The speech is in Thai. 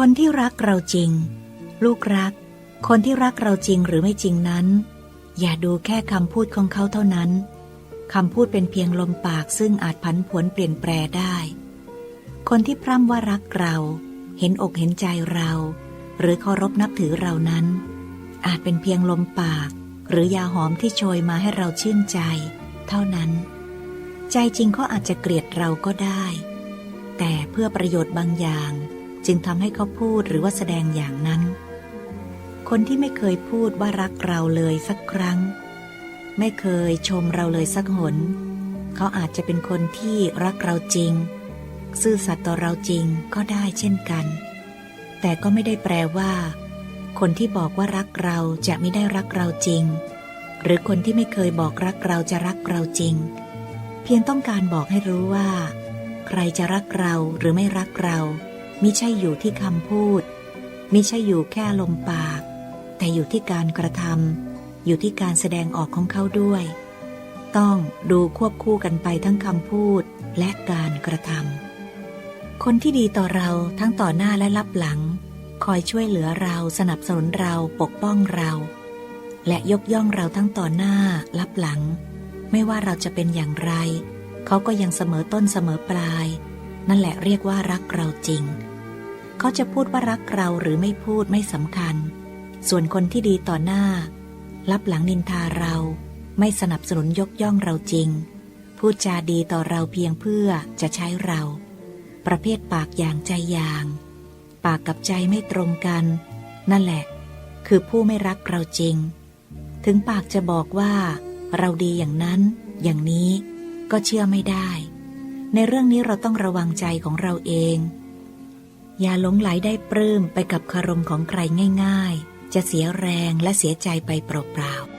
คนที่รักเราจริง ลูกรัก คนที่รักเราจริงหรือไม่จริงนั้น อย่าดูแค่คำพูดของเขาเท่านั้นคำพูดเป็นเพียงลมปากซึ่งอาจผันผวนเปลี่ยนแปลได้ คนที่พร่ำว่ารักเรา เห็นอกเห็นใจเรา หรือเคารพนับถือเรานั้น อาจเป็นเพียงลมปาก หรือยาหอมที่โชยมาให้เราชื่นใจ เท่านั้น ใจจริงเขาอาจจะเกลียดเราก็ได้ แต่เพื่อประโยชน์บางอย่าง จึงทำให้เขาพูดหรือว่าแสดงอย่างนั้น คนที่ไม่เคยพูดว่ารักเราเลยสักครั้ง ไม่เคยชมเราเลยสักหน เขาอาจจะเป็นคนที่รักเราจริง ซื่อสัตย์ต่อเราจริงก็ได้เช่นกัน แต่ก็ไม่ได้แปลว่า คนที่บอกว่ารักเราจะไม่ได้รักเราจริง หรือคนที่ไม่เคยบอกรักเราจะรักเราจริง เพียงต้องการบอกให้รู้ว่า ใครจะรักเราหรือไม่รักเรา มิใช่อยู่ที่คำพูด มิใช่อยู่แค่ลมปาก แต่อยู่ที่การกระทำอยู่ที่การแสดงออกของเขาด้วย ต้องดูควบคู่กันไปทั้งคำพูดและการกระทำคนที่ดีต่อเราทั้งต่อหน้าและรับหลัง คอยช่วยเหลือเราสนับสนุนเราปกป้องเรา และยกย่องเราทั้งต่อหน้ารับหลัง ไม่ว่าเราจะเป็นอย่างไร เขาก็ยังเสมอต้นเสมอปลาย นั่นแหละเรียกว่ารักเราจริง เขาจะพูดว่ารักเราหรือไม่พูดไม่สำคัญ ส่วนคนที่ดีต่อหน้า รับหลังนินทาเราไม่สนับสนุนยกย่องเราจริง พูดจาดีต่อเราเพียงเพื่อจะใช้เรา ประเภทปากอย่างใจอย่าง ปากกับใจไม่ตรงกัน นั่นแหละ คือผู้ไม่รักเราจริง ถึงปากจะบอกว่า เราดีอย่างนั้น อย่างนี้ก็เชื่อไม่ได้ ในเรื่องนี้เราต้องระวังใจของเราเอง อย่าหลงไหลได้ปลื้มไปกับคารมของใครง่าย ๆ จะเสียแรงและเสียใจไปเปล่าๆ